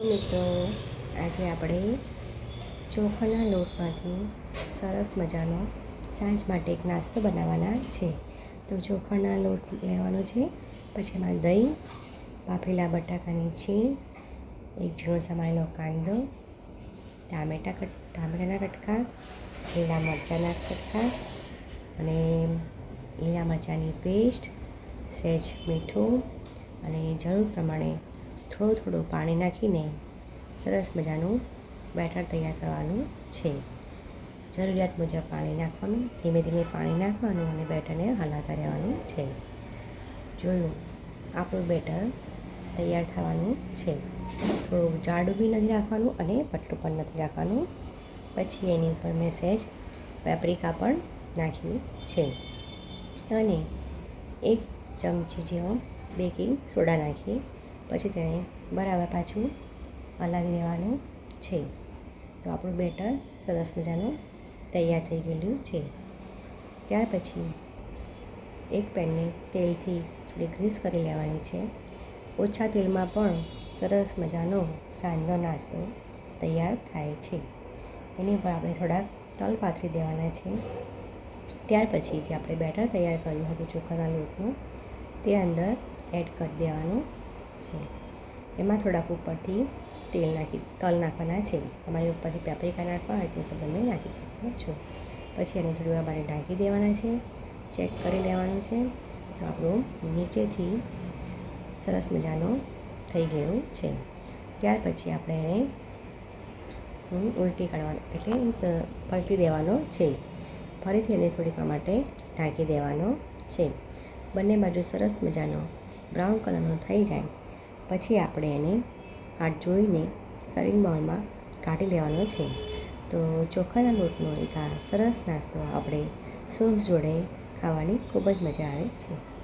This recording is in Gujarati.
મિત્રો, આજે આપણે ચોખાના લોટમાંથી સરસ મજાનો સાંજ માટે એક નાસ્તો બનાવવાના છે. તો ચોખાના લોટ લેવાનો છે, પછી એમાં દહીં, બાફેલા બટાકાની છીણ, એક ઝીણો સમારેલો કાંદો, ટામેટા કટ, ટામેટાના કટકા, લીલા મરચાંના કટકા અને લીલા મરચાંની પેસ્ટ સહેજ મીઠું અને જરૂર પ્રમાણે થોડું થોડું પાણી નાખીને સરસ મજાનું બેટર તૈયાર કરવાનું છે. જરૂરિયાત મુજબ પાણી નાખવાનું, ધીમે ધીમે પાણી નાખવાનું અને બેટરને હલાતા રહેવાનું છે. જોયું, આપણું બેટર તૈયાર થવાનું છે. થોડું જાડું બી નથી રાખવાનું અને પતલું પણ નથી રાખવાનું. પછી એની ઉપર મેં સહેજ પેપ્રિકા પણ નાખ્યું છે. અને એક ચમચી જેવો બેકિંગ સોડા નાખી પછી તેને બરાબર પાછું હલાવી દેવાનું છે. તો આપણું બેટર સરસ મજાનું તૈયાર થઈ ગયેલું છે. ત્યાર પછી એક પેનને તેલથી થોડી ગ્રીસ કરી લેવાની છે. ઓછા તેલમાં પણ સરસ મજાનો સાંજનો નાસ્તો તૈયાર થાય છે. એની ઉપર આપણે થોડાક તલ પાથરી દેવાના છે. ત્યાર પછી જે આપણે બેટર તૈયાર કર્યું હતું ચોખાના લોટનું, તે અંદર એડ કરી દેવાનું છે. એમાં થોડાક ઉપરથી તેલ નાખી, તલ નાખવાના છે. તમારી ઉપરથી પેપરિકા નાખવા હોય તો તમે નાખી શકો છો. પછી એને થોડી વાર ઢાંકી દેવાના છે. ચેક કરી લેવાનું છે. તો આપણું નીચેથી સરસ મજાનું થઈ ગયું છે. ત્યાર પછી આપણે એને ઉલટી કાઢવાનું એટલે પલટી દેવાનો છે. ફરીથી એને થોડીક માટે ઢાંકી દેવાનો છે. બંને બાજુ સરસ મજાનો બ્રાઉન કલરનો થઈ જાય. પછી આપણે એને આ જોઈને સર્વિંગ બાઉલમાં કાઢી લેવાનો છે. તો ચોખાના લોટનો એક આ સરસ નાસ્તો આપણે સોસ જોડે ખાવાની ખૂબ જ મજા આવે છે.